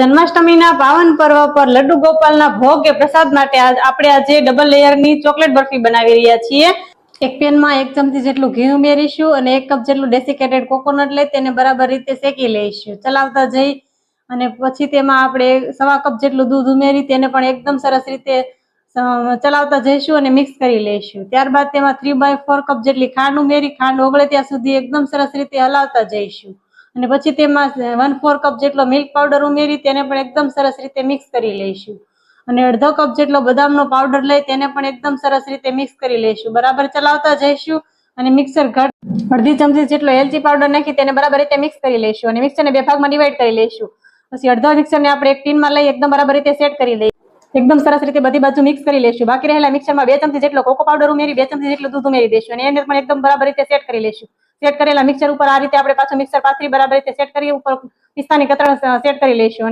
જન્માષ્ટમીના પાવન પર્વ પર લડ્ડુ ગોપાલના ભોગ કે પ્રસાદ માટે આપણે આજે ડબલ લેયરની ચોકલેટ બરફી બનાવી રહ્યા છીએ. એક પેનમાં એક ચમચી જેટલું ઘી ઉમેરીશું અને એક કપ જેટલું ડેસિકેટેડ કોકોનટ લઈ તેને બરાબર રીતે શેકી લઈશું. ચલાવતા જઈ અને પછી તેમાં આપણે સવા કપ જેટલું દૂધ ઉમેરી તેને પણ એકદમ સરસ રીતે ચલાવતા જઈશું અને મિક્સ કરી લઈશું. ત્યારબાદ તેમાં થ્રી બાય ફોર કપ જેટલી ખાંડ ઉમેરી, ખાંડ ઓગળે ત્યાં સુધી એકદમ સરસ રીતે હલાવતા જઈશું. અને પછી તેમાં વન ફોર કપ જેટલો મિલ્ક પાવડર ઉમેરી તેને પણ એકદમ સરસ રીતે મિક્સ કરી લઈશું. અને અડધો કપ જેટલો બદામનો પાવડર લઈ તેને પણ એકદમ સરસ રીતે મિક્સ કરી લઈશું. બરાબર ચલાવતા જઈશું અને મિક્સર ઘટ અડધી ચમચી જેટલો એલચી પાવડર નાખી તેને બરાબર રીતે મિક્સ કરી લઈશું અને મિક્સરને બે ભાગમાં ડિવાઈડ કરી લઈશું. પછી અડધો મિક્સરને આપણે એક ટીનમાં લઈ એકદમ બરાબર રીતે સેટ કરી લઈશું એકદમ સરસ રીતે બધી બાજુ મિક્સ કરી લઈશું. બાકી રહેલા મિક્સરમાં બે ચમચી જેટલો કોકો પાવડર ઉમેરી બે ચમચી જેટલું દૂધ ઉમેરી દઈશું અને એને પણ એકદમ બરાબર રીતે સેટ કરી લઈશું. સેટ કરેલા મિક્સર ઉપર આ રીતે આપણે પાછું મિક્સર પાથરી બરાબર રીતે સેટ કરી ઉપર પિસ્તાની કતરણ સેટ કરી લઈશું.